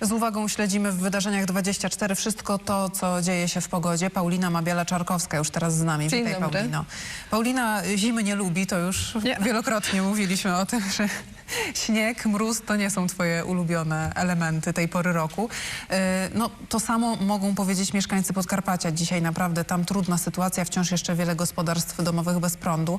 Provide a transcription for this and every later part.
Z uwagą śledzimy w wydarzeniach 24 wszystko to, co dzieje się w pogodzie. Paulina Mabiela-Czarkowska już teraz z nami. Dzień Witaj, dobry. Paulino. Paulina zimy nie lubi, to już Nie. wielokrotnie mówiliśmy o tym, że śnieg, mróz to nie są twoje ulubione elementy tej pory roku. Yy, No to samo mogą powiedzieć mieszkańcy Podkarpacia. Dzisiaj naprawdę tam trudna sytuacja, wciąż jeszcze wiele gospodarstw domowych bez prądu.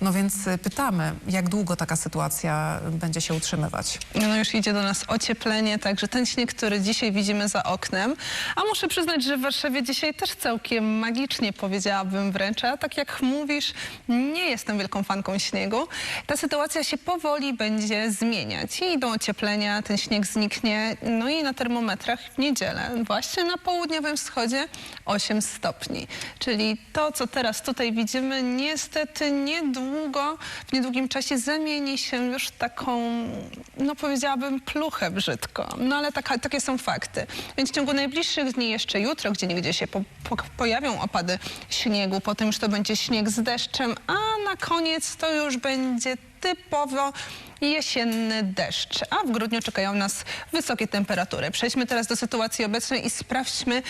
No więc y, pytamy, jak długo taka sytuacja będzie się utrzymywać? No już idzie do nas ocieplenie, także ten śnieg, który dzisiaj widzimy za oknem, a muszę przyznać, że w Warszawie dzisiaj też całkiem magicznie powiedziałabym wręcz, a tak jak mówisz, nie jestem wielką fanką śniegu. Ta sytuacja się powoli będzie zmieniać i idą ocieplenia, ten śnieg zniknie, no i na termometrach w niedzielę właśnie na południowym wschodzie 8 stopni, czyli to, co teraz tutaj widzimy, niestety niedługo, w niedługim czasie zamieni się już taką, no powiedziałabym, pluchę brzydko. No ale taka, takie są fakty. Więc w ciągu najbliższych dni, jeszcze jutro, gdzie niegdzie się po, po, pojawią opady śniegu, potem już to będzie śnieg z deszczem, a na koniec to już będzie typowo jesienny deszcz, a w grudniu czekają nas wysokie temperatury. Przejdźmy teraz do sytuacji obecnej i sprawdźmy,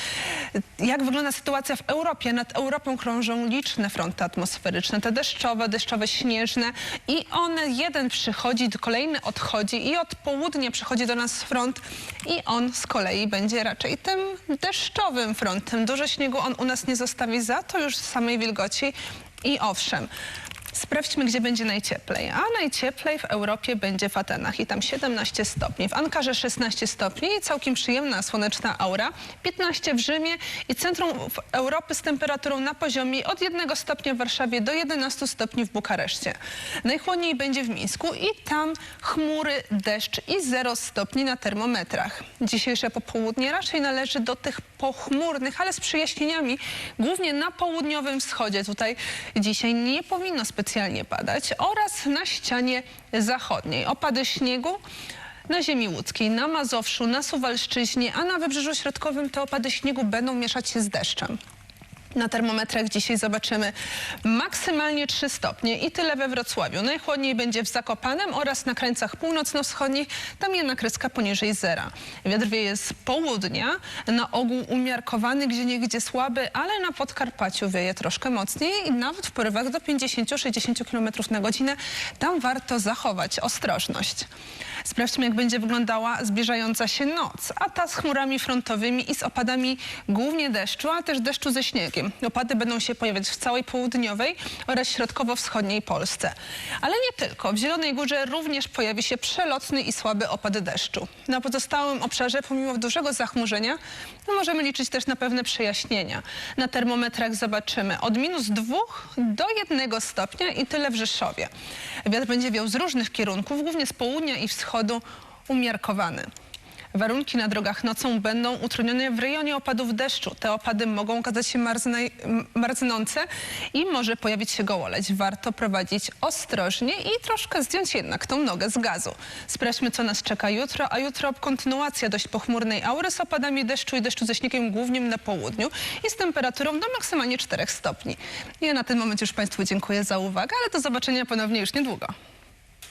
jak wygląda sytuacja w Europie. Nad Europą krążą liczne fronty atmosferyczne, te deszczowe, deszczowe, śnieżne i one, jeden przychodzi, kolejny odchodzi i od południa przychodzi do nas front i on z kolei będzie raczej tym deszczowym frontem. Dużo śniegu on u nas nie zostawi, za to już samej wilgoci i owszem, Sprawdźmy, gdzie będzie najcieplej. A najcieplej w Europie będzie w Atenach i tam 17 stopni. W Ankarze 16 stopni i całkiem przyjemna słoneczna aura. 15 w Rzymie i centrum Europy z temperaturą na poziomie od 1 stopnia w Warszawie do 11 stopni w Bukareszcie. Najchłodniej będzie w Mińsku i tam chmury, deszcz i 0 stopni na termometrach. Dzisiejsze popołudnie raczej należy do tych pochmurnych, ale z przyjaśnieniami, głównie na południowym wschodzie. Tutaj dzisiaj nie powinno specjalnie padać oraz na ścianie zachodniej. Opady śniegu na ziemi łódzkiej, na Mazowszu, na Suwalszczyźnie, a na Wybrzeżu Środkowym te opady śniegu będą mieszać się z deszczem. Na termometrach dzisiaj zobaczymy maksymalnie 3 stopnie i tyle we Wrocławiu. Najchłodniej będzie w Zakopanem oraz na krańcach północno-wschodnich. Tam jedna kreska poniżej zera. Wiatr wieje z południa, na ogół umiarkowany, gdzie niegdzie słaby, ale na Podkarpaciu wieje troszkę mocniej i nawet w porywach do 50-60 km na godzinę. Tam warto zachować ostrożność. Sprawdźmy, jak będzie wyglądała zbliżająca się noc, a ta z chmurami frontowymi i z opadami głównie deszczu, a też deszczu ze śniegiem. Opady będą się pojawiać w całej południowej oraz środkowo-wschodniej Polsce. Ale nie tylko. W Zielonej Górze również pojawi się przelotny i słaby opad deszczu. Na pozostałym obszarze, pomimo dużego zachmurzenia, no możemy liczyć też na pewne przejaśnienia. Na termometrach zobaczymy od minus 2 do 1 stopnia i tyle w Rzeszowie. Wiatr będzie wiał z różnych kierunków, głównie z południa i wschodu, umiarkowany. Warunki na drogach nocą będą utrudnione w rejonie opadów deszczu. Te opady mogą okazać się marznej- m- marznące i może pojawić się gołoleć. Warto prowadzić ostrożnie i troszkę zdjąć jednak tą nogę z gazu. Sprawdźmy, co nas czeka jutro, a jutro kontynuacja dość pochmurnej aury z opadami deszczu i deszczu ze śniegiem głównie na południu i z temperaturą do maksymalnie 4 stopni. Ja na ten moment już Państwu dziękuję za uwagę, ale do zobaczenia ponownie już niedługo.